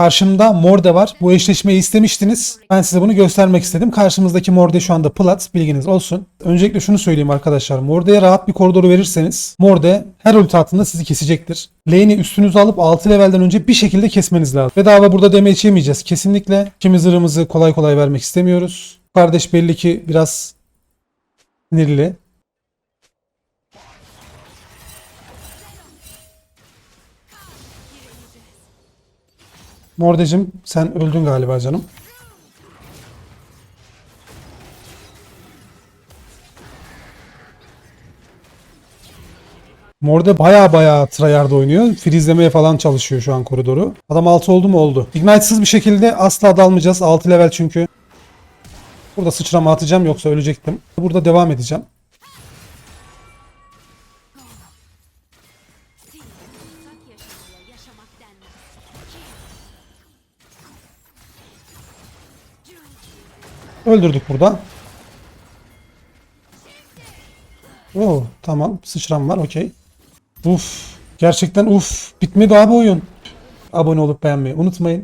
Karşımda Morde var. Bu eşleşmeyi istemiştiniz. Ben size bunu göstermek istedim. Karşımızdaki Morde şu anda plat. Bilginiz olsun. Öncelikle şunu söyleyeyim arkadaşlar. Morde'ye rahat bir koridoru verirseniz Morde her ulti attığında sizi kesecektir. Lane'i üstünüze alıp 6 levelden önce bir şekilde kesmeniz lazım. Bedava burada damage yemeyeceğiz. Kesinlikle. Kimi zırhımızı kolay kolay vermek istemiyoruz. Kardeş belli ki biraz sinirli. Mordecim sen öldün galiba canım. Morde baya baya tryhard oynuyor. Freezelemeye falan çalışıyor şu an koridoru. Adam 6 oldu mu oldu. Ignite'sız bir şekilde asla dalmayacağız. 6 level çünkü. Burada sıçrama atacağım yoksa ölecektim. Burada devam edeceğim. Öldürdük burada. Oo tamam sıçram var okey. Uf gerçekten uf bitmedi abi oyun. Abone olup beğenmeyi unutmayın.